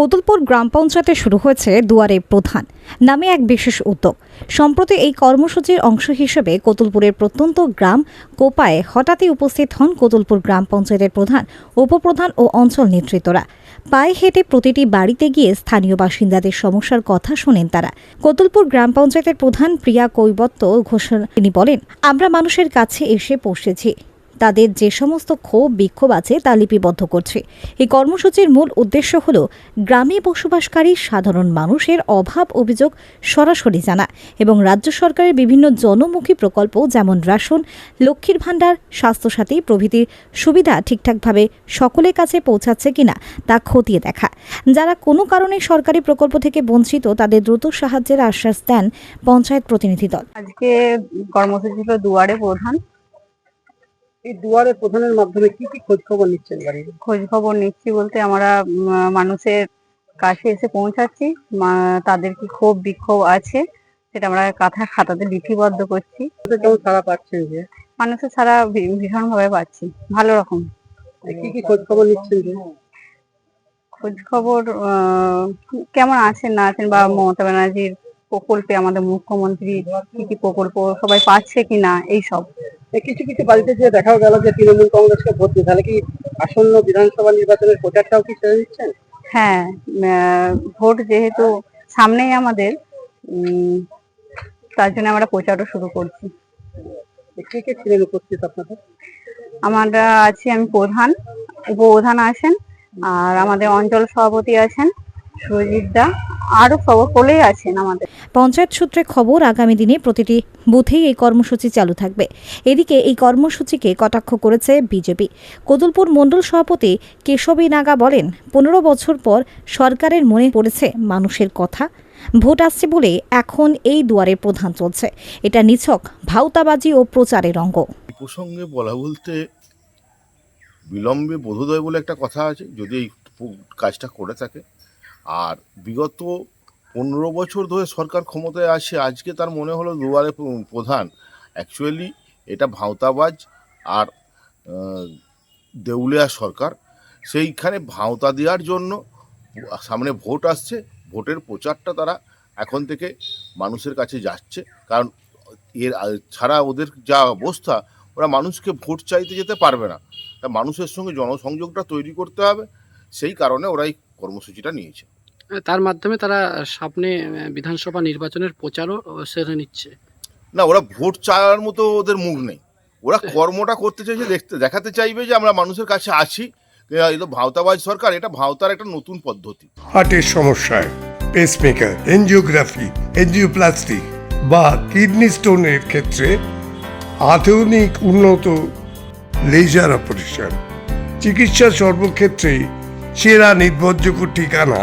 কোতুলপুর গ্রাম পঞ্চায়েতে শুরু হয়েছে দুয়ারে প্রধান নামে এক বিশেষ উদ্যোগ। সম্প্রতি এই কর্মসূচির অংশ হিসেবে কোতুলপুরের প্রত্যন্ত গ্রাম কোপায় হঠাৎই উপস্থিত হন কোতুলপুর গ্রাম পঞ্চায়েতের প্রধান, উপপ্রধান ও অঞ্চল নেতৃত্বরা। পায়ে হেঁটে প্রতিটি বাড়িতে গিয়ে স্থানীয় বাসিন্দাদের সমস্যার কথা শোনেন তারা। কোতুলপুর গ্রাম পঞ্চায়েতের প্রধান প্রিয়া কৈবত্য ঘোষণা তিনি বলেন, আমরা মানুষের কাছে এসে পৌঁছেছি। তাদের যে সমস্ত ক্ষোভ, বিক্ষোভ আছে তা লিপিবদ্ধ করছে। এই কর্মসূচির মূল উদ্দেশ্য হল গ্রামে বসবাসকারী সাধারণ মানুষের অভাব অভিযোগ সরাসরি জানা এবং রাজ্য সরকারের বিভিন্ন জনমুখী প্রকল্প যেমন রেশন, লক্ষ্মীর ভাণ্ডার, স্বাস্থ্যসাথী প্রভৃতির সুবিধা ঠিকঠাকভাবে সকলের কাছে পৌঁছাচ্ছে কিনা তা খতিয়ে দেখা। যারা কোনো কারণে সরকারি প্রকল্প থেকে বঞ্চিত, তাদের দ্রুত সাহায্যের আশ্বাস দেন পঞ্চায়েত প্রতিনিধি দল। আজকে কর্মসূচি ছিল দুয়ারে প্রধান। এই দুয়ারে প্রধানের মাধ্যমে কি কি খোঁজ খবর নিচ্ছেন বাড়ির খোঁজ খবর নিচ্ছি বলতে আমরা মানুষের কাছে এসে পৌঁছাচ্ছি তাদের কি ক্ষোভ বিক্ষোভ আছে সেটা আমরা কাঁথা খাতাতে লিপিবদ্ধ করছি। সারা পাচ্ছেন যে? মানুষের সারা ভীষণ ভাবে পাচ্ছি ভালো রকম। কি কি খোঁজ খবর নিচ্ছেন খোঁজ খবর আহ, কেমন আছেন না আছেন বা মমতা ব্যানার্জির প্রকল্পে আমাদের মুখ্যমন্ত্রী কি কি প্রকল্প সবাই পাচ্ছে কিনা এইসব এই কিছু কিছু বাড়িতে যে দেখাও গেল যে তৃণমূল কংগ্রেসকে ভোট দিয়ে তাহলে কি আসন্ন বিধানসভা নির্বাচনের প্রচারটাও কি সেরে দিচ্ছেন? হ্যাঁ ভোট যেহেতু সামনেই আমাদের তার জন্য আমরা প্রচারও শুরু করছি। কে কে ছিলেন উপস্থিত আপনাদের? আমরা আছি আমি প্রধান উপপ্রধান আছেন আর আমাদের অঞ্চল সভাপতি আছেন। সুজিত দা আরও সকলেই আছেন আমাদের। পঞ্চায়েত সূত্রে খবর আগামী দিনে প্রতিটি বুথেই এই কর্মসূচি চালু থাকবে। এদিকে এই কর্মসূচিকে কটাক্ষ করেছে বিজেপি। কতুলপুর মণ্ডল সভাপতি কেশবী নাগা বলেন পনেরো বছর পর সরকারের মনে পড়েছে মানুষের কথা। ভোট আসছে বলে এখন এই দুয়ারে প্রধান চলছে। এটা নিছক ভাউতাবাজি ও প্রচারের অঙ্গ। প্রসঙ্গে বলা বলতে বিলম্বে বোধোদয় বলে একটা কথা আছে যদি এই কাজটা করে থাকে। আর বিগত পনেরো বছর ধরে সরকার ক্ষমতায় আসে, আজকে তার মনে হলো দুয়ারে প্রধান। অ্যাকচুয়ালি এটা ভাঁওতাবাজ আর দেউলিয়া সরকার। সেইখানে ভাঁওতা দেওয়ার জন্য সামনে ভোট আসছে, ভোটের প্রচারটা তারা এখন থেকে মানুষের কাছে যাচ্ছে। কারণ এর ছাড়া ওদের যা অবস্থা, ওরা মানুষকে ভোট চাইতে যেতে পারবে না। তা মানুষের সঙ্গে জনসংযোগটা তৈরি করতে হবে, সেই কারণে ওরা এই কর্মসূচিটা নিয়েছে। তার মাধ্যমে তারা সামনে বিধানসভা নির্বাচনের প্রচারও সেরে নিচ্ছে। না ওরা ভোট চাওয়ার মতো ওদের মুখ নেই। ওরা কর্মটা করতে চাইছে দেখতে দেখাতে চাইবে যে আমরা মানুষের কাছে আছি। ভাওতাবাজ সরকার এটা ভাওতার একটা নতুন পদ্ধতি। হার্টের সমস্যায় পেসমেকার এনজিওগ্রাফি এনজিওপ্লাস্টি বা কিডনি স্টোনের ক্ষেত্রে আধুনিক উন্নত লেজার অপারেশন চিকিৎসা সর্বক্ষেত্রে সেরা নির্ভরযোগ্য ঠিকানা